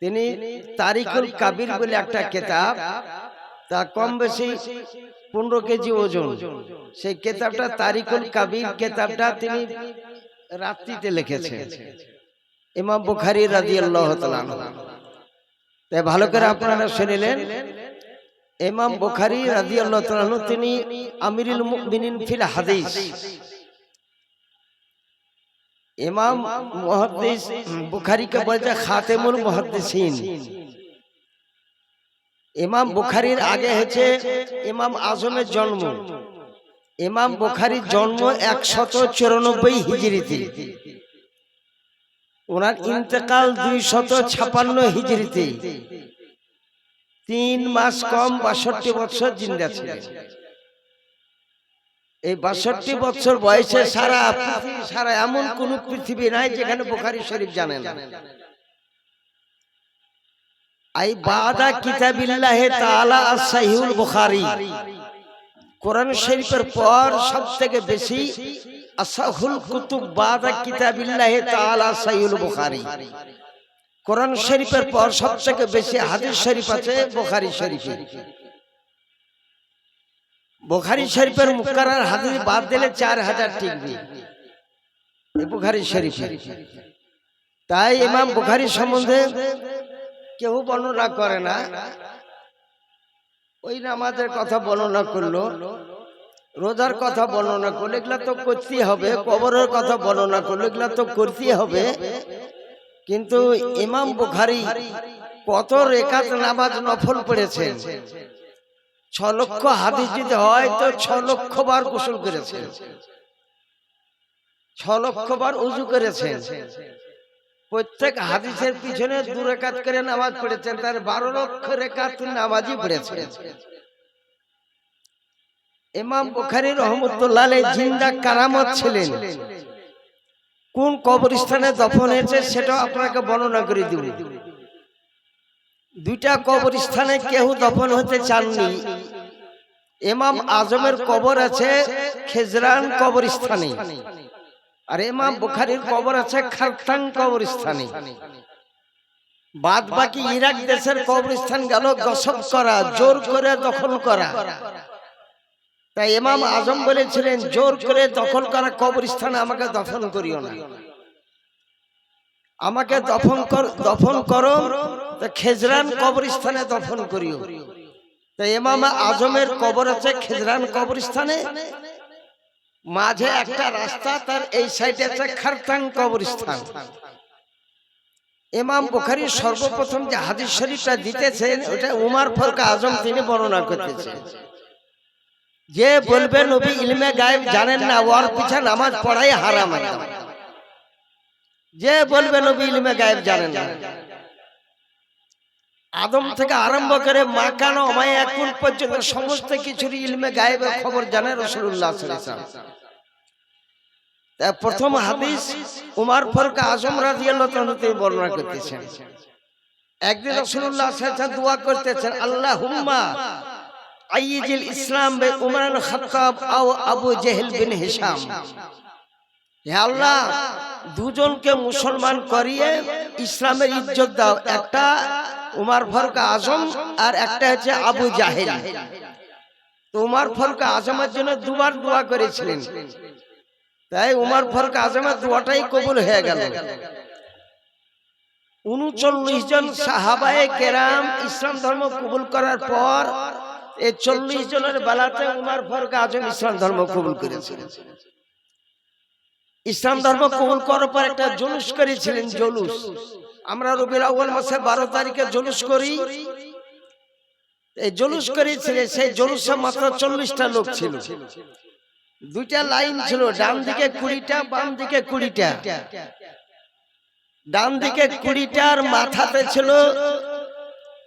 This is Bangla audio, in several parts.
তিনি তারিকুল কাবির বলে একটা কেতাব, তা কম বেশি পনেরো কেজি ওজন। সেই কেতাবটা তারিকুল কাবির কেতাবটা তিনি রাত্রিতে লিখেছেন ইমাম বুখারি রাজি আল্লাহ তাই ভালো করে আপনারা শুনিলেন ইমাম বুখারি রাজি আল্লাহ তিনি আমিরুল মুমিনিন ফিল হাদিস। ইমাম মুহাদ্দিস বুখারীকে বলছে খাতেমুল মুহাদ্দিসিন। ইমাম বুখারীর আগে হচ্ছে ইমাম আজমের জন্ম। ইমাম বুখারীর জন্ম একশত চুরানব্বই হিজড়িতে। ওনার ইন্তেকাল দুই শত ছাপান্ন হিজড়িতে। তিন মাস কম বাষট্টি বছর জিন্দা ছিলেন। এই বাষট্টি বছর বয়সে সারা সারা এমন কোন পৃথিবী নাই যেখানে বুখারি শরীফ জানেন আই বাদা কিতাবিল্লাহে তাআলা বুখারী। কোরআন শরীফের পর সবথেকে বেশি আসাহুল কুতুব বাদা কিতাবিল্লাহে তাআলা সাহিহুল বুখারী। কোরআন শরীফের পর সবথেকে বেশি হাদিস শরীফ আছে বুখারী শরীফে। বুখারি শরীফের মুক্কারার হাদিস বাদ দিলে চার হাজার টিকবে। এই বুখারি শরীফ। তাই ইমাম বুখারি সম্বন্ধে কেউ বর্ণনা করে না। ওই নামাজের কথা বর্ণনা করল রোজার কথা বর্ণনা করল এগুলা তো করতেই হবে কবরের কথা বর্ণনা করল এগুলা তো করতেই হবে। কিন্তু ইমাম বুখারি কত রেখাত নামাজ নফল পড়েছেন। ছ লক্ষ হাদিস যদি হয় তো ছ লক্ষ বার গোসল করেছেন ছ লক্ষ বার উজু করেছেন প্রত্যেক হাদিসের পিছনে দু রেখাত করে নামাজ পড়েছেন তার বারো লক্ষ রেখাত নামাজই পড়েছেন ইমাম বুখারী রহমতুল্লাহ জিন্দা কারামত ছিলেন। কোন কবরস্থানে দফন হয়েছে সেটাও আপনাকে বর্ণনা করে দিব। দুইটা কবরস্থানে কেউ দফন হতে চাননি। এমাম আজমের কবর আছে খেজরান কবরস্থানে আর এমাম বুখারির কবর আছে খারতাং কবরস্থানে বাদ বাকি ইরাক দেশের কবরস্থান গেল গসব করা, জোর করে দখল করা। তাই ইমাম আজম বলেছিলেন, জোর করে দখল করা কবরস্থানে আমাকে দফন করিও না। আমাকে দফন কর দফন করো তা খেজরান কবরস্থানে দফন করিও। ইমাম আজমের কবর আছে খেজরান কবরস্থানে। মাঝে একটা রাস্তা তার এই সাইডে আছে খারতাং কবরস্থান। এমাম বুখারী সর্বপ্রথম যে হাদিস শরীফটা দিতেছেন ওটা উমার ফারুক আজম তিনি বর্ণনা করতেছেন যে বলবে নবী ইলমে গায়েব জানেন না ওর পিছা নামাজ পড়াই হারাম একদম। যে বলবে নবী ইলমে গায়েব জানেন না। আদম থেকে আরম্ভ করে মা কানো অমায় এখন পর্যন্ত সমস্ত কিছুর ইলমে গায়েবের খবর জানে রসুল্লাহ প্রথম হাদিস উমার ফারুক আজম বর্ণনা করতেছেন। একদিন রসুল্লাহ দোয়া করতেছেন আল্লাহ হুম্মা আইজিল ইসলাম বে উমর আল খাত্তাব আও আবু জেহেল বিন হিশাম। হে আল্লাহ দুজনকে মুসলমান করিয়ে ইসলামের ইজ্জত দাও। একটা উমার ফারুক আজম আর একটা হচ্ছে আবু জাহেল। তো উমার ফারুক আজমের জন্য দুবার দোয়া করেছিলেন। তাই উমার ফারুক আজমের দোয়াটাই কবুল হয়ে গেল। উনচল্লিশ জন সাহাবায়ে কেরাম ইসলাম ধর্ম কবুল করার পর এই চল্লিশ জনের বেলাতে উমার ফারুক আজম ইসলাম ধর্ম কবুল করেছিলেন। ইসলাম ধর্ম কবুল করার পর একটা জুলুস করেছিলেন জুলুস। আমরা রবির আউ্বাল মাসে বারো তারিখে জুলুস করি। এই জুলুস করেছিলেন সেই জুলুসে মাত্র চল্লিশটা লোক ছিল। দুইটা লাইন ছিল, ডান দিকে কুড়িটা, বাম দিকে কুড়িটা। ডান দিকে কুড়িটার মাথাতে ছিল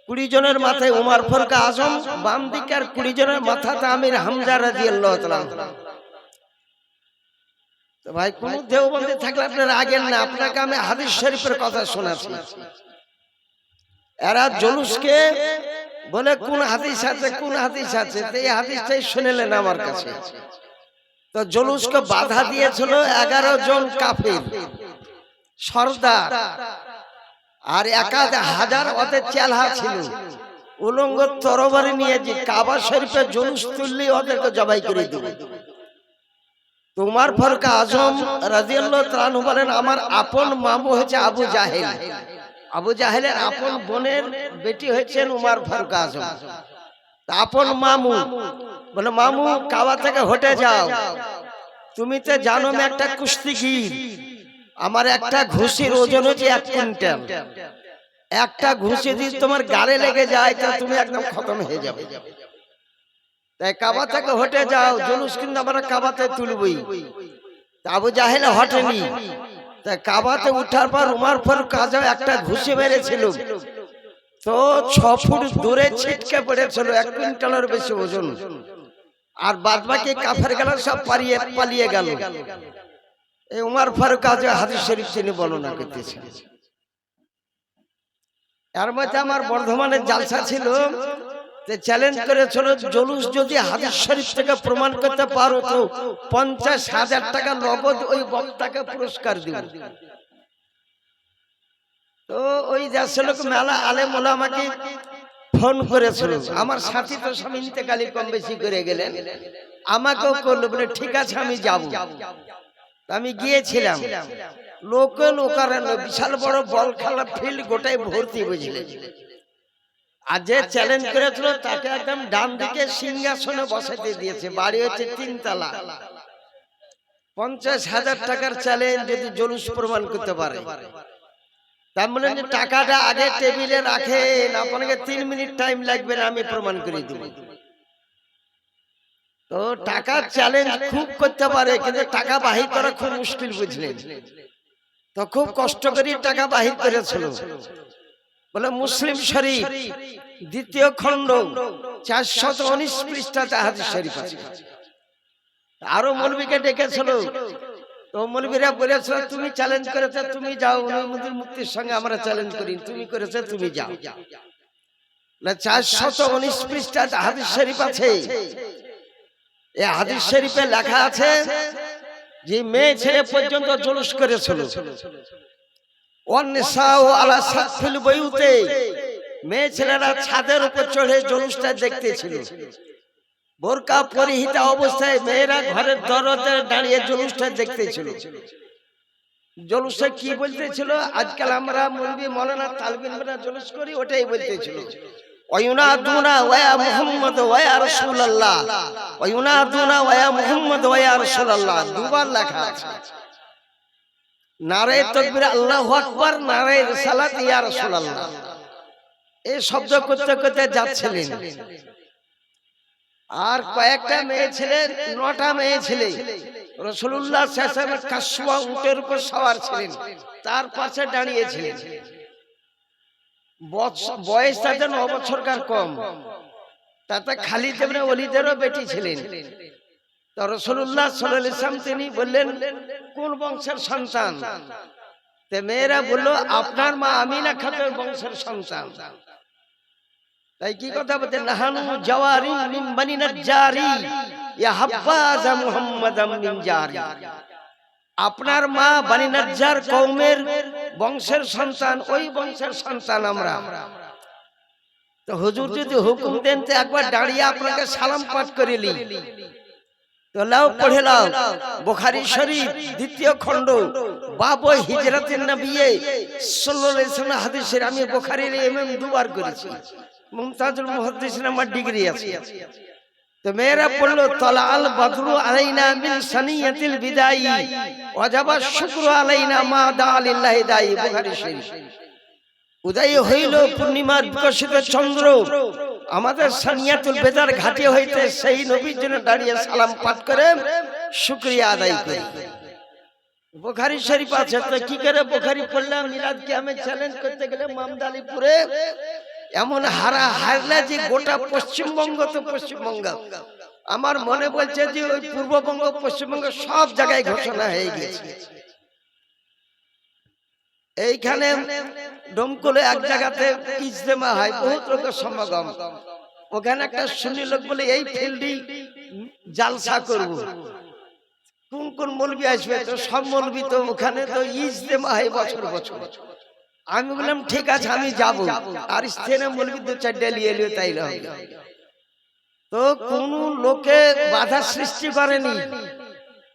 কুড়ি জনের মাথায় উমার ফরকা আজম, বাম দিকে আর কুড়ি জনের মাথাতে আমির হামজা রাজি আল্লাহ তো ভাই কোন দেওবন্দে থাকলে আপনার আগের না আপনাকে আমি হাদিস শরীফের কথা শোনাচ্ছি। এরা জলুসকে বলে কোন হাদিস আছে কোন হাদিস আছে? এই হাদিসটাই শুনেলেন আমার কাছে। তো জলুসকে বাধা দিয়েছিল এগারো জন কাফির। সর্দার। আর একাধ হাজার ওদের চেলহা ছিল। উলঙ্গ তরবারি নিয়ে যে কাবা শরীফে জলুস তুললি ওদেরকে জবাই করে দেবে। তোমার ফারুক আজম রাজিয়াল্লাহ ত্রানু বলেন আমার আপন মামু হচ্ছে আবু জাহেল। আবু জাহেলের আপন বোনের বেটি হচ্ছেন উমার ফারুক আজম। তা আপন মামু বলে মামু কাবা থেকে হটে যাও। তুমি তো জানো আমি একটা কুস্তিগির আমার একটা ঘুষির ওজন হচ্ছে এক কুইন্টাল। একটা ঘুষি যদি তোমার গালে লেগে যায় তা তুমি একদম খতম হয়ে যাবে। তাই কাবা থেকে হটে যাও জুলুস কিন্তু আমরা কাবাতে তুলবই। আবু জাহেলে হটেনি। তা কাবাতে উঠার পর উমার ফারুক কাজা একটা ঘুষে মেরেছিল। তো ছ ফুট দূরে ছিটকে পড়েছিল এক কুইন্টালের বেশি ওজন। আর বাদ বাকি কাফের গেল সব পালিয়ে পালিয়ে গেল। এই উমার ফারুক আজ হাদিস শরীফ তিনি বর্ণনা করতেছেন। এর মধ্যে আমার বর্ধমানের জালসা ছিল। চ্যালেঞ্জ করেছিল, জলুস যদি হাদিস শরীফ থেকে প্রমাণ করতে পারো তো পঞ্চাশ হাজার টাকা নগদ ওই বক্তাকে পুরস্কার দিব তো ওই লোক মেলা আলে মোলা আমাকে ফোন করেছিল, আমার সাথী তো স্বামী ইন্তেকালি কম বেশি করে গেলেন। আমাকেও করল। বলে, ঠিক আছে, আমি যাব। আমি গিয়েছিলাম। লোকে লোকারণ্য, বিশাল বড় বল খেলা ফিল্ড গোটাই ভর্তি বুঝলে। আর যে চ্যালেঞ্জ করেছিল তাকে একদম ডান দিকে সিংহাসনে বসাতে দিয়েছে। বাড়ি হচ্ছে তিনতলা। পঞ্চাশ হাজার টাকার চ্যালেঞ্জ যদি জলুস প্রমাণ করতে পারে। তার মানে যে টাকাটা আগে টেবিলে রাখেন আপনাকে তিন মিনিট টাইম লাগবে না আমি প্রমাণ করে দেব। তো টাকার চ্যালেঞ্জ খুব করতে পারে কিন্তু টাকা বাহির করা খুব মুশকিল বুঝলেন। তো খুব কষ্ট করে টাকা বাহির করেছিল। বলে মুসলিম শরীফ দ্বিতীয় খণ্ড চারশত উনিশ পৃষ্ঠাতে হাদিস শরীফ আছে। আরও মৌলবীকে ডেকেছিল। তো মৌলবীরা বলেছিল তুমি চ্যালেঞ্জ করেছে তুমি যাও নৈমুদ্দিন মুক্তির সঙ্গে আমরা চ্যালেঞ্জ করি তুমি করেছে তুমি যাও। না চারশত উনিশ হাদিস শরীফ আছে। এই হাদিস শরীফে লেখা আছে যে মেয়ে ছেলে পর্যন্ত জুলুস করেছিল। মেয়ে ছেলেরা ছাদের উপর চড়ে জলুসটা দেখতেছিল। বোরকা পরিহিত অবস্থায় ঘরের দাঁড়িয়ে জলুসটা জলুসে কি বলতেছিল? আজকাল আমরা মুরবি মলানা তালবিন জলুস করি, ওটাই বলতেছিল। রাসূলুল্লাহ। দুবার লেখা আছে। নারে তকবির আল্লাহ আকবার নারে রিসালাত ইয়া রাসূলুল্লাহ। এই শব্দ করতে করতে যাচ্ছিলেন। আর কয়েকটা মেয়ে ছেলে নটা মেয়ে ছেলে। রসুল্লাহ শেষের কাশুয়া উটের উপর সওয়ার ছিলেন। তার পাশে দাঁড়িয়েছিলেন বয়স তাদের ন বছরকার কম। তাতে খালি তেমনি অলিদেরও বেটি ছিলেন। তিনি বললেন, কোন বংশের মেয়েরা আপনার মা আমিনা খাতের বংশের সন্তান। তাই কি কথা বলতে বানি ইয়া আপনার মা বানি বংশের ওই বংশের সন্তান আমরা। তো হুজুর যদি হুকুম দেন, তো একবার দাঁড়িয়ে আপনাকে সালাম পাঠ করে লি পড়ে বুখারী শরীফ দ্বিতীয় খণ্ড। বাব হিজরাতের নবিয়ে সাল্লাল্লাহু আলাইহি ওয়াসাল্লাম হাদিসের আমি বুখারীর এমএম দুবার করেছি। মুমতাজুল মুহাদ্দিসিন আমার ডিগ্রি আছে। তো মেয়েরা পড়ল তলা আল বদরু আলাইনা মিন সানিয়াতিল বিদায়ী ওয়াজাবা শুকরু আলাইনা মা দা আলিল্লাহি দায়ী বুখারী শরীফ। উদয় হইল পূর্ণিমার বিকশিত চন্দ্র। আমাদের সানিয়াতুল বেদার ঘাটে হইতে সেই নবীর জন্য দাঁড়িয়ে সালাম পাঠ করে শুক্রিয়া আদায় করি। বোখারি শরীফ আছে তো কি করে বোখারি পড়লাম? মিলাদ কি আমি চ্যালেঞ্জ করতে গেলে মামদালিপুরে এমন হারা হারলে যে গোটা পশ্চিমবঙ্গ তো পশ্চিমবঙ্গ আমার মনে বলছে যে ওই পূর্ববঙ্গ পশ্চিমবঙ্গ সব জায়গায় ঘোষণা হয়ে গেছে এইখানে ডমকলে এক জায়গাতে ইজতেমা হয়, বহুত লোকের সমাগম। ওখানে একটা শুনি লোক বলে, এই ফিল্ডি জালসা করব। কোন কোন মলবি আসবে? তো সব মলবি তো ওখানে তো ইজতেমা হয় বছর বছর। আমি বললাম, ঠিক আছে, আমি যাব। আর স্থানে বলবি তো চারটে নিয়ে এলিও তাই তো কোন লোকে বাধা সৃষ্টি করেনি।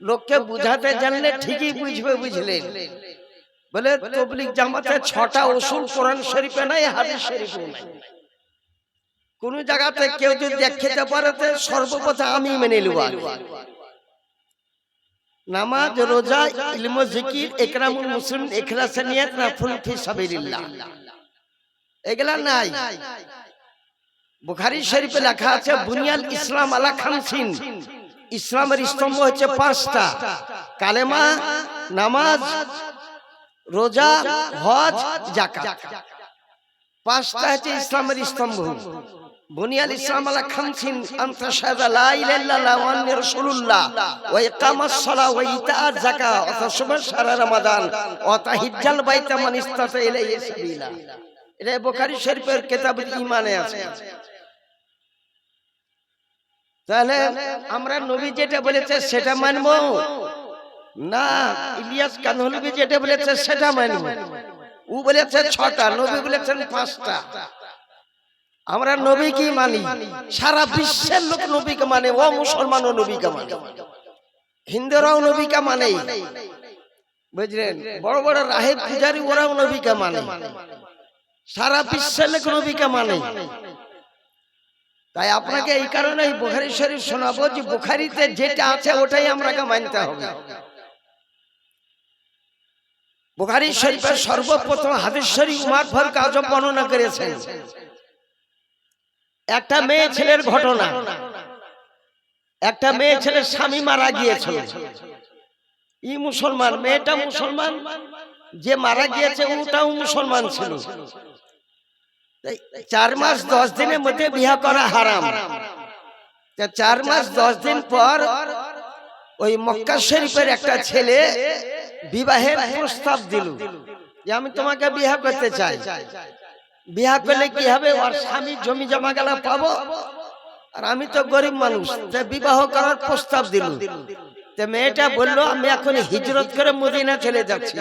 লোককে বুঝাতে জানলে ঠিকই বুঝবে, বুঝলেন। বলে তবলিক জামাতে ছটা ওসুল কোরআন শরীফে নাই হাদিস শরীফে নাই। কোন জায়গাতে কেউ যদি দেখাতে পারে তো সর্বপ্রথম আমি মেনে নেব। নামাজ রোজা ইলম জিকির একরামুল মুসলিম ইখলাস নিয়ত নাফুল ফি সাবিলিল্লাহ। এগুলা নাই। বুখারী শরীফে লেখা আছে বুনিয়াল ইসলাম আলা খামসিন। ইসলামের স্তম্ভ হচ্ছে পাঁচটা। কালেমা নামাজ রোজা, হজ জাকাত পাঁচটা হচ্ছে ইসলামের স্তম্ভ। বুনিয়াল ইসলাম আলা খামসিন আনতা শাহাদা লা ইলাহা ইল্লাল্লাহ ওয়া আন্না রাসূলুল্লাহ। ওয়া ইকামাস সালাহ ওয়া ইতাআজ যাকাত। ওয়া তাসুমা শাহরা রমাদান। ওয়া তাহিজ্জাল বাইতা মান ইসতাতা ইলাইহি সাবিলা। এটা বুখারী শরীফের কিতাবুল ঈমানে আছে। তাহলে আমরা নবী যেটা বলেছে সেটা মানবো। না, ইলিয়াস কানহলবি যেটা বলেছে সেটা মানবো ও বলেছে ছটা, নবী বলেছেন পাঁচটা। আমরা নবী কি মানি, সারা বিশ্বের লোক নবীকে মানে ও মুসলমানও নবীকে মানে। হিন্দুরাও নবীকে মানে। বুঝলেন? বড় বড় রাহেব পূজারি ওরাও নবীকে মানে। সারা বিশ্বের লোক নবীকে মানে। তাই আপনাকে এই কারণে বুখারি শরীফ শোনাবো যে বুখারিতে যেটা আছে ওটাই আমরাকে মানতে হবে। বুখারি শরীফের সর্বপ্রথম হাদিস শরীফ উমার ফারুক আজব বর্ণনা করেছেন। একটা মেয়ে ছেলের ঘটনা। একটা মেয়ে ছেলের স্বামী মারা গিয়েছিল। ই মুসলমান মেয়েটা মুসলমান। যে মারা গিয়েছে ওটাও মুসলমান ছিল। তাই চার মাস দশ দিনের মধ্যে বিয়া করা হারাম। চার মাস দশ দিন পর ওই মক্কা শরীফের একটা ছেলে বিবাহের প্রস্তাব দিল। যে আমি তোমাকে বিবাহ করতে চাই। বিবাহ করলে কি হবে? ওর স্বামী জমি জমা গেলা পাবো। আর আমি তো গরিব মানুষ বিবাহ করার প্রস্তাব দিল। মেয়েটা বলল, আমি এখন হিজরত করে মদিনা চলে যাচ্ছি।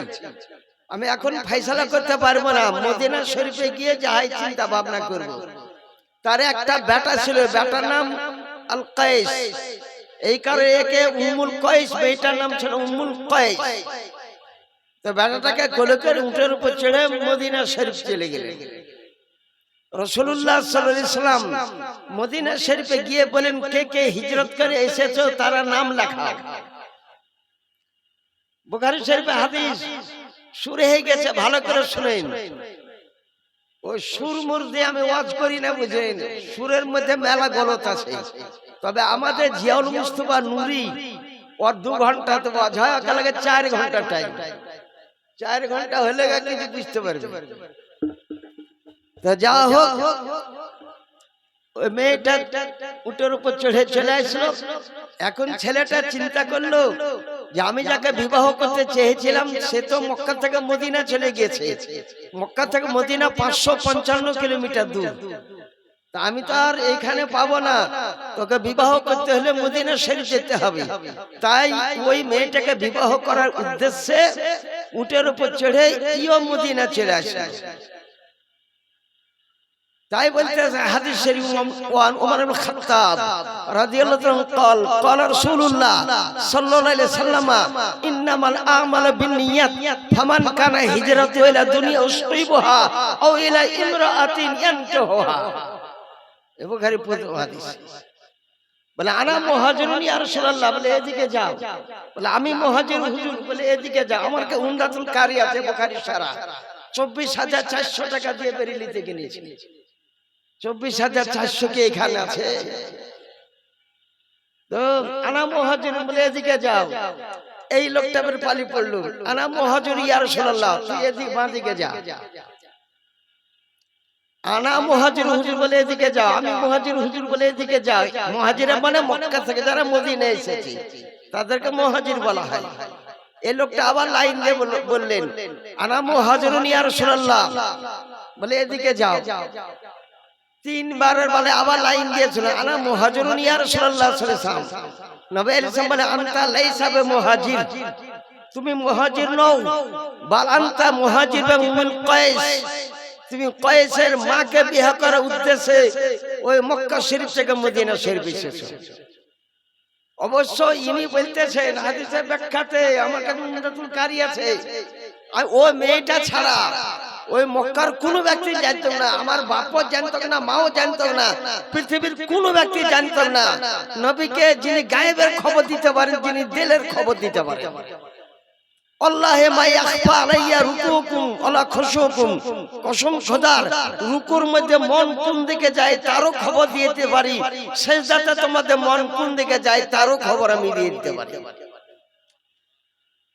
আমি এখন ফাইসালা করতে পারব না। মদিনা শরীফে গিয়ে যাই চিন্তা ভাবনা করব। তার একটা বেটা ছিল, বেটার নাম আল কায়েস এই কারণে একে উম্মুল কয়েস মেয়েটার নাম ছিল উম্মুল কয়েস তো বেটাটাকে কোলে করে উঠের উপর চড়ে মদিনা শরীফ চলে গেলেন। রসুল্লাহ সাল্লাম মদিনা শরীফে গিয়ে বলেন কে কে হিজরত করে এসেছ? তারা নাম লেখা বুখারি শরীফে হাদিস সুরে হয়ে গেছে ভালো করে শুনেন। ওই সুর মুর দিয়ে আমি ওয়াজ করি না বুঝেন? সুরের মধ্যে মেলা গলত আছে। তবে আমাদের জিয়াউল মুস্তফা নুরি ওর দু ঘণ্টা তো ওয়াজ হয় ওকে লাগে চার ঘণ্টা টাইম চার ঘণ্টা হলে কিছু বুঝতে পারবে। তা যা হোক ওই মেয়েটা উটের উপর চড়ে চলে আসলো। এখন ছেলেটা চিন্তা করল যে আমি যাকে বিবাহ করতে চেয়েছিলাম, সে তো মক্কা থেকে মদিনা চলে গেছে মক্কা থেকে মদিনা পাঁচশো পঞ্চান্ন কিলোমিটার দূর। তা আমি তো আর এইখানে পাবো না। তোকে বিবাহ করতে হলে মদিনা শরীফ যেতে হবে। তাই ওই মেয়েটাকে বিবাহ করার উদ্দেশ্যে উটের উপর চড়ে ইও মদিনা চলে আসে তাই বলতে হাদিস শরীফ ওয়ান ওমর ইবনে খাত্তাব রাদিয়াল্লাহু তাআলা قال قال رسول الله صلى الله عليه وسلم انما الاعمال بالنيات فمن كان هجرته الى دنيا يصيبها او الى امراه ينكحها এ বুখারী প্রথম হাদিস বলে আনা মুহাজিরুন ইয়া রাসূলুল্লাহ বলে এদিকে যাও বলে আমি মুহাজির হুজুর বলে এদিকে যাও আমার কে উমদাতুল কারি আছে বুখারী সারা চব্বিশ হাজার চারশো টাকা দিয়ে বেরিয়ে থেকে নিয়েছি চব্বিশ হাজার চারশো কি এখানে আছে? তো আনা মহাজন বলে, এদিকে যাও। এই লোকটা বের পালি পড়ল। আনা মহাজন ইয়ার সোনাল্লাহ তুই এদিক বাঁ দিকে যা। আনা মহাজির হুজুর বলে, এদিকে যাও। আমি মহাজির হুজুর বলে, এদিকে যাও মহাজিরা মানে মক্কা থেকে যারা মদিনে এসেছে, তাদেরকে মহাজির বলা হয়। এই লোকটা আবার লাইন দিয়ে বললেন, আনা মহাজিরুন ইয়া রাসূলুল্লাহ, বলে, এদিকে যাও। তিনবারের বলে আবার লাইন দিয়েছিল আনা মুহাজিরুন ইয়া রাসূলুল্লাহ সাল্লাল্লাহু আলাইহি ওয়াসাল্লাম। নবী আলাইহিস সালাম বলে আনতা লাইসা বে মুহাজির। তুমি মুহাজির নও বালান্তা মুহাজির এবং উম্মুল কয়েস তুমি কয়েসের মাকে বিয়ে করার উদ্দেশ্যে ওই মক্কা শরীফ থেকে মদিনা শরীফ এসেছ। অবশ্য ইনি বলতেছেন হাদিসের ব্যাখ্যাতে আমার কাছে কারি আছে। আর ও মেয়েটা ছাড়া। ওই মক্কার কোনো ব্যক্তি জানতো না, আমার বাপও জানতো না, মাও জানতো না, পৃথিবীর কোনো ব্যক্তি জানতো না। নবীকে যিনি গায়েবের খবর দিতে পারেন, যিনি দিলের খবর দিতে পারেন। কসম খোদার, রুকুর মধ্যে মন কোন দিকে যায় তারও খবর দিতে পারি। সেজদাতে তোমাদের মন কোন দিকে যায় তারও খবর আমি দিয়ে দিতে পারি।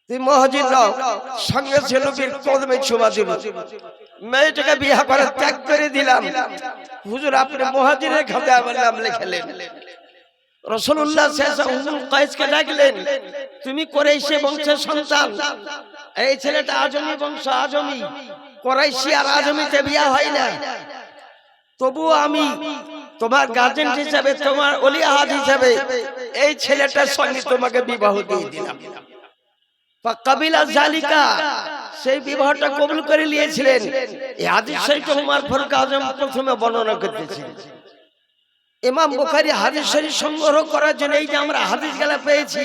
তুই মহাজির নাও সঙ্গে ছিল কদমে ছুমা দিল। মেয়েটাকে বিয়ে করে ত্যাগ করে দিলাম। হুজুর আপনি মহাজিরের খাতে আমার নাম লেখালেন। রসুল্লাহ কয়েসকে ডাকলেন তুমি কোরাইশি বংশের সন্তান। এই ছেলেটা আজমি বংশ আজমি কোরাইশি আর আজমিতে বিয়া হয় না তবুও আমি তোমার গার্জেন হিসাবে তোমার অলিয়াহাদ হিসাবে এই ছেলেটার সঙ্গে তোমাকে বিবাহ দিয়ে দিলাম। কাবিলা জালিকা, সেই বিবাহটা কবুল করে নিয়েছিলেন। এই হাদিস শরীফ উমার ফারুক প্রথমে বর্ণনা করতেছিলেন ইমাম বুখারী হাদিস শরীফ সংগ্রহ করার জন্য, এই যে আমরা হাদিস গেলা পেয়েছি,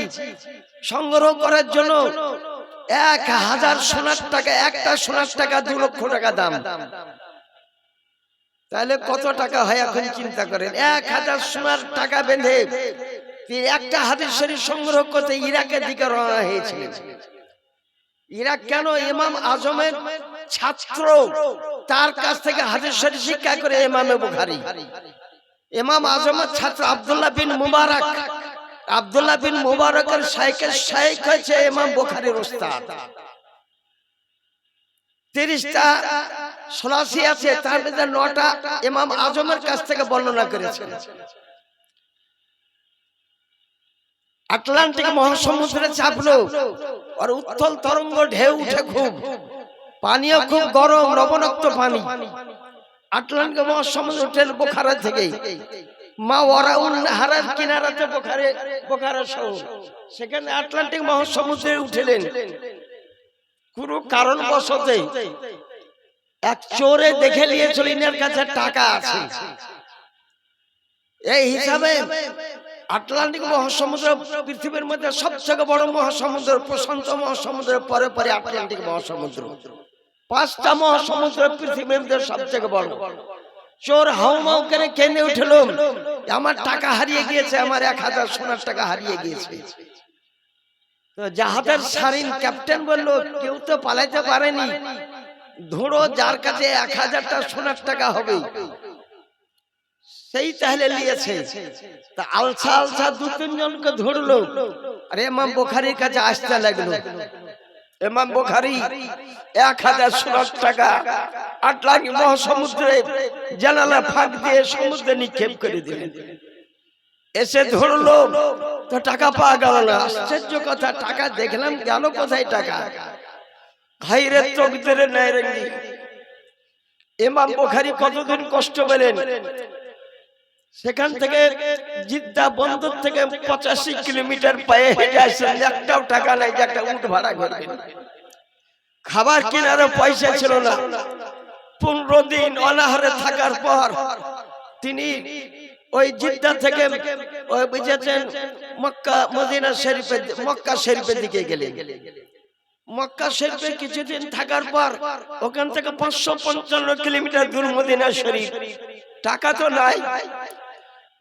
সংগ্রহ করার জন্য এক হাজার সোনার টাকা, একটা সোনার টাকা, দু লক্ষ টাকা দাম। তাহলে কত টাকা হয় এখন চিন্তা করেন? এক হাজার সোনার টাকা বেঁধে তিনি একটা হাদিস শরীফ সংগ্রহ করতে ইরাকের দিকে রওনা হয়েছিলেন। ইরাক কেন ইমাম আজমের ছাত্র? তার কাছ থেকে হাদিস শরীফ শিক্ষা করে ইমামে বুখারী। ইমাম আজমের ছাত্র আব্দুল্লাহ বিন মুবারক। আব্দুল্লাহ বিন মুবারকের শাইখের শাইখ হয়েছে ইমাম বুখারীর উস্তাদ। তিরিশটা সলাসি আছে, তার মধ্যে নটা ইমাম আজমের কাছ থেকে বর্ণনা করেছেন। আটলান্টিক মহাসমুদ্রে চাপলো আর উত্তল তরঙ্গ ঢেউ উঠে খুব পানিও খুব গরম, লবণাক্ত পানি। আটলান্টিক মহাসমুদ্র উঠেন বোখারা থেকে। মা ওয়ারাউন হারার কিনারাতে বোখারে বোখারা শহর। সেখানে আটলান্টিক মহাসমুদ্রে উঠলেন। কোন কারণ বসতে এক চোরে দেখে নিয়েছিল ইনার কাছে টাকা আছে। এই হিসাবে আটলান্টিক মহাসমুদ্র পৃথিবীর মধ্যে সবথেকে বড় মহাসমুদ্র, প্রশান্ত মহাসমুদ্রের পরে পরে আটলান্টিক মহাসমুদ্র। পাঁচটা মহাসমুদ্র পৃথিবীর মধ্যে সব থেকে বড়। চোর হাউমাউ করে কেনে উঠল। আমার টাকা হারিয়ে গিয়েছে, আমার এক হাজার সোনার টাকা হারিয়ে গিয়েছে। তো জাহাজের সারিন ক্যাপ্টেন বলল, কেউ তো পালাইতে পারেনি। ধরো যার কাছে এক হাজারটা সোনার টাকা হবে। সেই তাহলে নিয়েছে তা আলসা আলসা দু তিনজনকে ধরলো। আর এমাম বোখারির কাছে আসতে লাগল। এমাম বোখারি এক হাজার সোনার টাকা আটলান্টিক মহাসমুদ্রে জানালা ফাঁক দিয়ে সমুদ্রে নিক্ষেপ করে দিলেন। এসে ধরলো, তো টাকা পাওয়া গেল না। আশ্চর্য কথা, টাকা দেখলাম গেল কোথায় টাকা? হাইরে তকদিরে নাই রেঙ্গি ইমাম বুখারী কতদিন কষ্ট পেলেন? সেখান থেকে জিদ্দা বন্দর থেকে পঁচাশি কিলোমিটার পায়ে হেঁটে আসছেন একটাও টাকা নাই যে একটা উঠ ভাড়া করবেন খাবার কেনারও পয়সা ছিল না। পনেরো দিন অনাহারে থাকার পর তিনি ওই জিদ্দা থেকে ওই বুঝেছেন মক্কা মদিনা শরীফের মক্কা শরীফের দিকে গেলে মক্কা শরীফে কিছুদিন থাকার পর ওখান থেকে পাঁচশো পঞ্চান্ন কিলোমিটার দূর মদিনা শরীফ। টাকা তো নাই।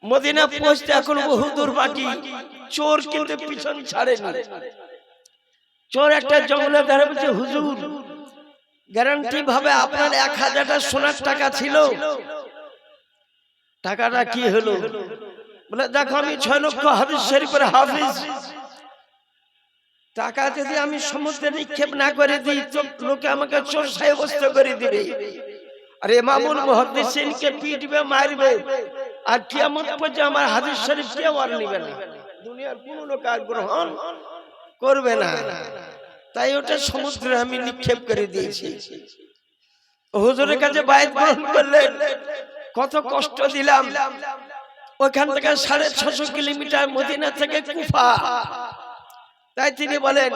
মদিনা পৌঁছতে এখন বহু দূর বাকি। চোর কিন্তু পিছন ছাড়েনি। চোর একটা জঙ্গলে দাঁড়িয়ে বলছে হুজুর। গ্যারান্টি ভাবে আপনার এক হাজারটা সোনার টাকা ছিল। টাকাটা কি হলো? বলে দেখো আমি ছয় লক্ষ হাফিজ শরীফের হাফিজ। টাকা যদি আমি সমুদ্রে নিক্ষেপ না করে দিই তো লোকে আমাকে চোর সাব্যস্ত করে দিবে। আরে মামুন মহাদিসিনকে পিটবে মারবে। আর কিয়ামত পর্যন্ত আমার হাদিস শরীফ কেউ আর নিবে না। দুনিয়ার কোন লোক আর গ্রহণ করবে না। তাই ওটা সমুদ্রে আমি নিক্ষেপ করে দিয়েছি। হুজুরের কাছে বাইত গ্রহণ করলেন কত কষ্ট দিলাম। ওখান থেকে সাড়ে ছশো কিলোমিটার মদিনা থেকে কুফা। তাই তিনি বলেন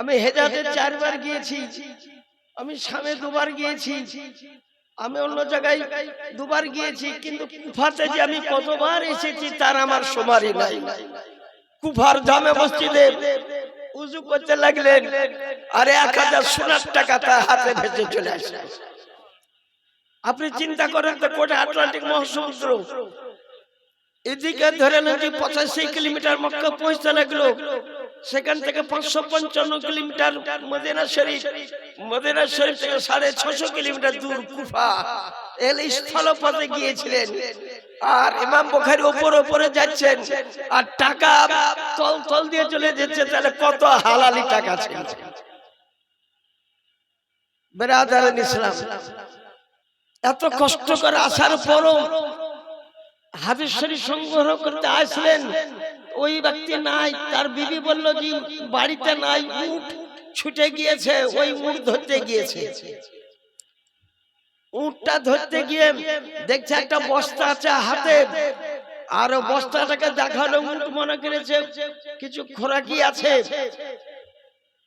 আমি হেজাতে চারবার গিয়েছি। আমি স্বামী দুবার গিয়েছি। আমি অন্য জায়গায় দুবার গিয়েছি কিন্তু কুফাতে যে আমি কতবার এসেছি তার আমার সমারই নাই। কুফার জামে মসজিদে উজু করতে লাগলেন আরে এক হাজার সোনার টাকা তার হাতে ভেসে চলে আসে। আপনি চিন্তা করেন তো কোটা আটলান্টিক মহাসমুদ্র। এদিকে ধরে নাকি পঁচাশি কিলোমিটার মক্কা পৌঁছতে লাগল। সেখান থেকে পাঁচশো পঞ্চান্ন কিলোমিটার মদিনা শরীফ। মদিনা শরীফ থেকে সাড়ে ছশো কিলোমিটার দূর কুফা। এল স্থলপথে গিয়েছিলেন। আর ইমাম বুখারী উপর ওপরে যাচ্ছেন। আর টাকা তল তল দিয়ে চলে যাচ্ছে, তাহলে কত হালালি টাকা বেরাদার ইসলাম। এত কষ্ট করে আসার পরও হাদিস শরীফ সংগ্রহ করতে আসলেন। ওই ব্যক্তি নাই, তার বিবি বলল যে, বাড়িতে নাই, উঠ, ছুটে গিয়েছে, ওই উঠ ধরতে গিয়েছে। উঠটা ধরতে গিয়ে দেখছে একটা বস্তা আছে হাতে, আর বস্তাটাকে দেখাল উঠ মনে করেছে, কিছু খোরাকি আছে।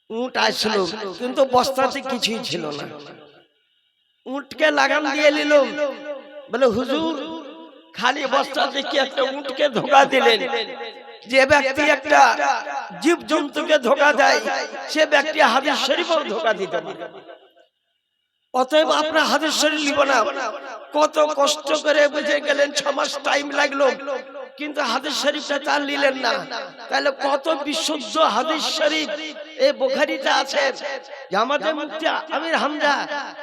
উঠ আসলো, কিন্তু বস্তাতে কিছুই ছিল না। উঠকে লাগাম দিয়ে নিল, বলে, হুজুর, খালি বস্তা দেখি একটা উঠকে ধোকা দিলেন? যে ব্যক্তি একটা জীব জন্তুকে ধোকা দেয়, সে ব্যক্তি হাদিস ধোকা দিতে পারে। অতএব আপনার হাদিস শরীফ নিব না। কত কষ্ট করে বুঝে গেলেন, ছ মাস টাইম লাগল। কিন্তু হাদিস শরীফটা তার নিলেন না। তাহলে কত বিশুদ্ধ হাদিস শরীফ। এই বোখারিতে আছে আমাদের মুফতি আমির হামজা,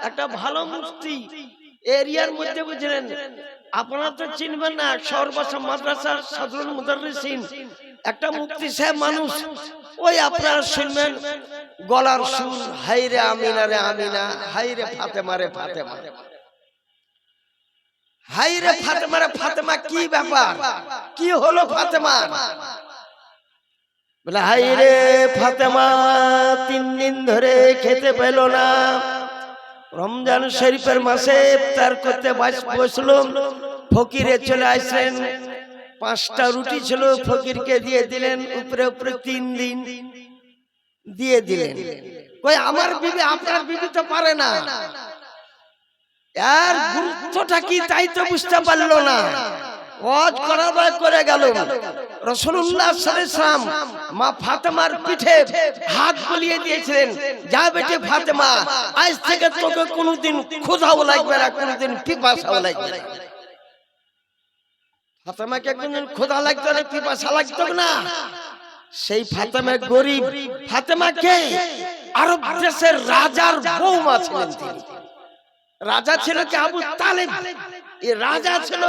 একটা ভালো মুফতি এরিয়ার মধ্যে বুঝলেন, আপনারা তো চিনবেন না সর্বসা মাদ্রাসার সাধারণ মুদারিসিন একটা মুক্তি সাহেব মানুষ, ওই আপনারা শুনবেন, গলার সুর হাইরে আমিনা রে আমিনা হাইরে ফাতেমা রে ফাতেমা। হাইরে ফাতেমা রে ফাতেমা, কি ব্যাপার? কি হলো ফাতেমা? বলে হাইরে ফাতেমা, তিন দিন ধরে খেতে পেল না। রমজান শরীফের মাসে ইফতার করতে বাস- বসল, ফকিরে চলে আসলেন। পাঁচটা রুটি ছিল, ফকিরকে দিয়ে দিলেন, উপরে উপরে তিন দিন দিয়ে দিলেন। কই, আমার বিবি, আপনার বিবি তো পারে না। আর গুরুত্বটা কি তাই তো বুঝতে পারল না। গেল মা ফাতেমার পিঠে হাত যা বেটে ফাতেমা থেকে কোনোদিন লাগবে না, কোনোদিন ফাতেমাকে লাগতো না না। সেই ফাতেমা গরিব। ফাতেমা কে? আরব দেশের রাজার বৌমা ছিলেন রাজা ছিল কি আবু তালেব? এই রাজা ছিল,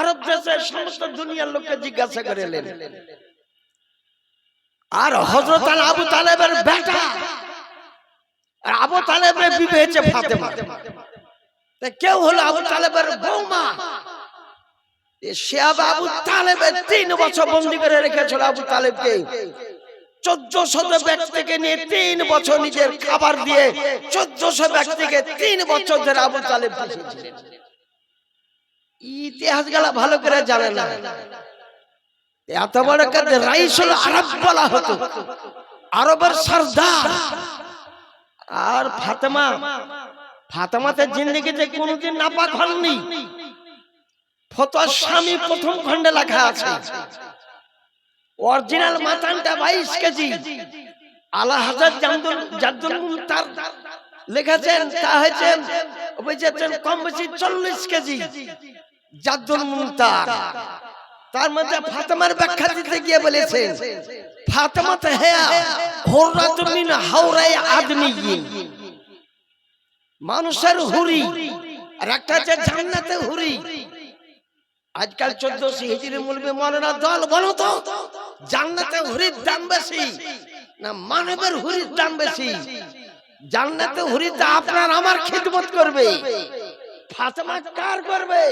আরব দেশের সমস্ত দুনিয়ার লোককে জিজ্ঞাসা করে এলেন। আর হজরত আবু তালেবের বেটা, আর আবু তালেবের বিবে ফাতেমা। কেউ হলো আবু তালেবের বৌমা। এ আবু তালেবের তিন বছর বন্দি করে রেখেছিল আবু তালেবকে। চোদ্দশো ব্যক্তিকে নিয়ে তিন বছর নিজের খাবার দিয়ে চোদ্দশো ব্যক্তিকে তিন বছর ধরে আবু তালেব ইতিহাস গেলা ভালো করে জানে না। এত বড় কাজে রাইসুল আরব বলা হতো। আরবের সর্দার। আর ফাতেমা। ফাতেমাতে জিন্দগিতে কোনোদিন নাপাক হননি। ফতোয়া স্বামী প্রথম খণ্ডে লেখা আছে। অরিজিনাল মাতানটা বাইশ কেজি। আলা হাজার জামদুল জাদুল তার লিখেছেন তা হয়েছে বুঝেছেন কম বেশি চল্লিশ কেজি। জাদুল মুমতার তার মধ্যে ফাতেমার ব্যাখ্যা দিতে গিয়ে বলেছেন ফাতেমা তো হেয়া মিন হাওরাই আদমিয়িন মানুষের হুরি আর একটা জান্নাতে হুরি। আজকাল চোদ্দশো হিজড়ি মুলবে মনেরা দল বলো তো জান্নাতে হুরির দাম বেশি না মানবের হুরির দাম বেশি? জান্নাতে হুরিতে আপনার আমার খিদমত করবে। ফাতেমা কার করবে?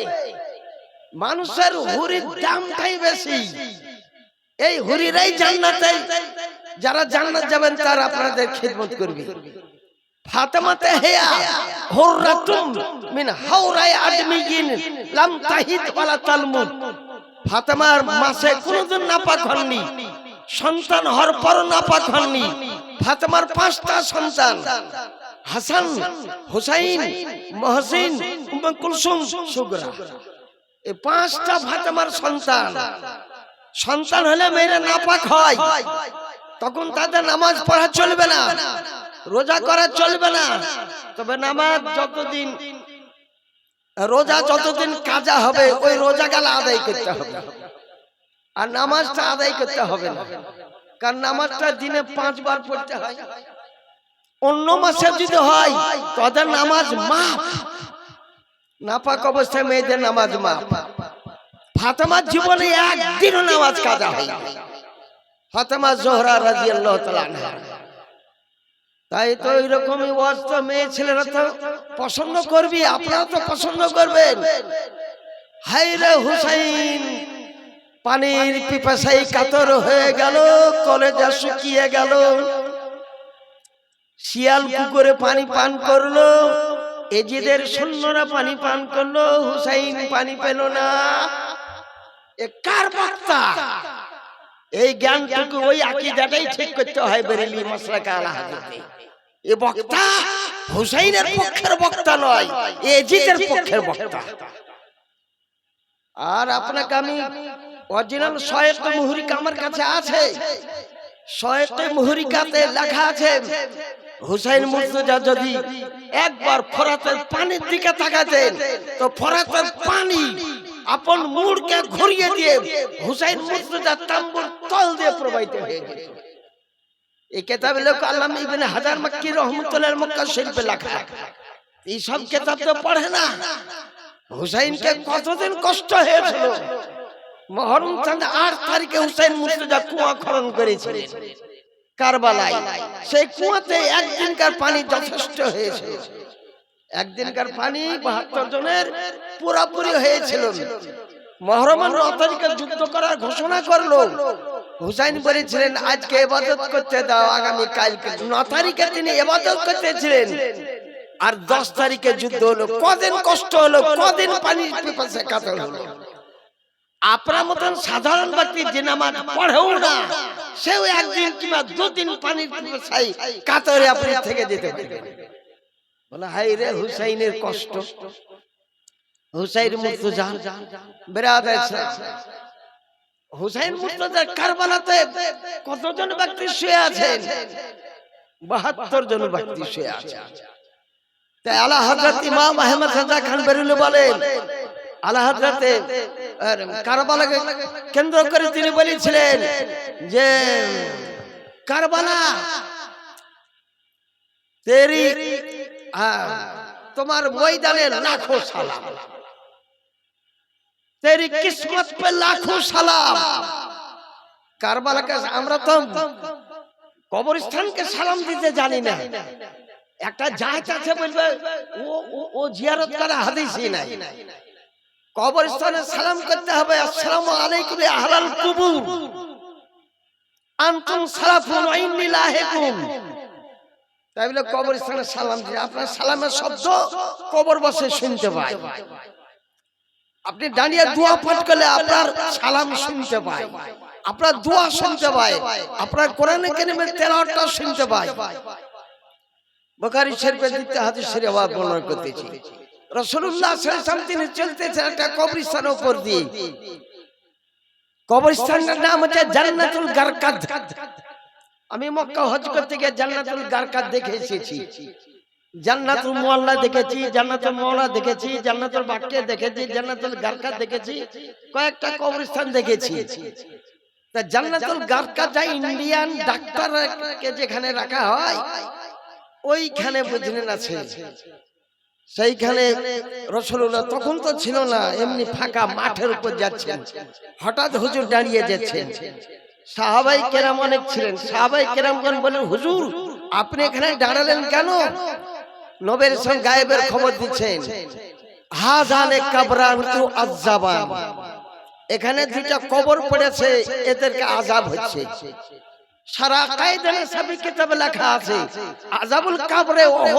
মানুষের হুরির দামটাই বেশি। এই হুরিরাই জান্নাতে যারা জান্নাত যাবেন তারা আপনাদের খিদমত করবে। ফাতেমাতে হেয়া হুররাতুম মিন হাওরাই আদমিয়িন লাম তাহিদ ওয়ালা তালমুদ। ফাতেমার মাসে কোনোদিন নাপাক হননি। সন্তান হওয়ার পর নাপাক হননি। ফাতেমার পাঁচটা সন্তান। হাসান হুসাইন মহসিন কুলসুম সুগরা। পাঁচটা ফাতেমার সন্তান। সন্তান হলে মেয়েরা নাপাক হয়। তখন তাদের নামাজ পড়া চলবে না, রোজা করা চলবে না। তবে নামাজ যতদিন, রোজা যতদিন কাজা হবে, ওই রোজা গেলে আদায় করতে হবে। আর নামাজটা আদায় করতে হবে না। কারণ নামাজটা দিনে পাঁচবার পড়তে হয়। অন্য মাসে যদি হয়, তাদের নামাজ মাপ নাপাক অবস্থায় মেয়েদের নামাজ মাপ। ফাতেমার জীবনে একদিনও নামাজ কাজা হয় ফাতেমা জোহরা রাজি আল্লাহ তাই তো এরকমই ওয়াজ তো মেয়ে ছেলেরা তো পছন্দ করবি, আপনারা তো পছন্দ করবেন। হাই রে হুসাইন, পানির পিপাসাই কাতর হয়ে গেল, কলেজা শুকিয়ে গেল। শিয়াল পুকুরে পানি পান করল এজিদের সৈন্যরা পানি পান করল, হুসাইন পানি পেল না। এ কার বক্তা? এই জ্ঞানটুকু ওই আকিদাটাই ঠিক করতে হয় বেরেলি মশলাকে আলা এ বক্তা হুসাইনের পক্ষের বক্তা নয়, এজিদের পক্ষের বক্তা। আর আপনাকে আমি অরিজিনাল শয়েকটা মুহুরিকা আমার কাছে আছে। শয়েকটা মুহুরিকাতে লেখা আছে হুসাইন মুর্তজা যদি একবার ফরাতের পানির দিকে তাকাতেন তো ফরাতের পানি আপন মুড়কে ঘুরিয়ে দিয়ে হুসাইন মুর্তজা তাম্বুর তল দিয়ে প্রবাহিত হয়ে যেত এই কেতাবে লোক আল্লাহ ইবনে হাজার মাক্কি রহমতুল্লাহ মক্কা শিল্পে লেখা। এই সব কেতাব তো পড়ে না। হুসাইনকে কতদিন কষ্ট হয়েছিল। মহরম চাঁদ আট তারিখে হুসাইন মুর্তজা কুয়া খনন করেছিলেন কারবালায়। সেই কুয়াতে একদিনকার পানি যথেষ্ট হয়েছে। একদিনকার পানি বাহাত্তর জনের পুরাপুরি হয়েছিল। মহরমান ন তারিখে যুদ্ধ করার ঘোষণা করল। হুসাইন বলেছিলেন আজকে এবাদত করতে দাও আগামী কালকে। ন তারিখে তিনি এবাদত করতেছিলেন আর দশ তারিখে যুদ্ধ হলো কদিন কষ্ট হলো কদিন পানির পিপাসে কাতর হলো। আপনার মতন সাধারণ ব্যক্তি যে নামাজ পড়েও না, সেও একদিন কিংবা দুদিন পানির কাতরে আপনি থেকে যেতে পারবেন। বলে হাই রে হুসাইনের কষ্ট। হুসাইন হুসাইন কারবালাতে কতজন ব্যক্তি শুয়ে আছেন? বাহাত্তর জন ব্যক্তি শুয়ে আছেন। তাই আলা হজরত ইমাম আহমদ রাজা খান বেরুল বলেন আলা কারবালাকে কেন্দ্র করে তিনি বলেছিলেন যে, কারবালা, তেরি তোমার ময়দানে লাখো সালাম। তেরি কিসমত পে লাখো সালাম। কারবালাকে আমরা তো কবরস্থানকে সালাম দিতে জানি না। একটা জায়গা আছে বলবে ও- ও জিয়ারত করা হাদিসই নাই। কবরস্থানে সালাম করতে হবে। আসসালামু আলাইকুম আহলাল কুবুর। আনতুম সালাফুন ইন্নী লাহিকুম তাই বলে কবরস্থানে সালাম দিয়ে আপনার সালামের শব্দ কবর বসে শুনতে পায়। আপনি দাঁড়িয়ে দোয়া পাঠ করলে আপনার সালাম শুনতে পায়। আপনার দোয়া শুনতে পায়। আপনার কোরআনে কেরিমের তেলাওয়াতটা শুনতে পায়। বুখারী শরীফে দিতে হাদিস শরীফ আবার বর্ণনা করতেছি। আলাইহি ওয়াসাল্লাম তিনি চলতেছেন একটা কবরস্থানের উপর দিয়ে। কবরস্থানের নাম হচ্ছে জান্নাতুল গারকাদ। আমি মক্কা হজ করতে গিয়ে জান্নাতুল গারকাদ দেখে এসেছি। জান্নাতুল মুআল্লা দেখেছি জান্নাতুল মওলা দেখেছি জান্নাতুল বাক্কে দেখেছি জান্নাতুল গারকাদ দেখেছি কয়েকটা কবরস্থান দেখেছি। তা জান্নাতুল গারকাদ যা ইন্ডিয়ান ডাক্তারকে যেখানে রাখা হয় ওইখানে বুঝলেন আছে। সেইখানে রসুল্লাহ তখন তো ছিল না, এমনি ফাঁকা মাঠের উপর যাচ্ছেন। হঠাৎ হুজুর দাঁড়িয়ে যাচ্ছেন। সাহাবাই কেরাম অনেক ছিলেন। সাহাবাই কেরামগণ বলেন, হুজুর, আপনি এখানে দাঁড়ালেন কেন? নবের সঙ্গে গায়েবের খবর দিচ্ছেন, হাজানে কাবরান ও এখানে দুটা কবর পড়েছে, এদেরকে আজাব হচ্ছে। সারা কায়দানে সবই কিতাবে লেখা আছে, আজাবুল কাবরে ওহ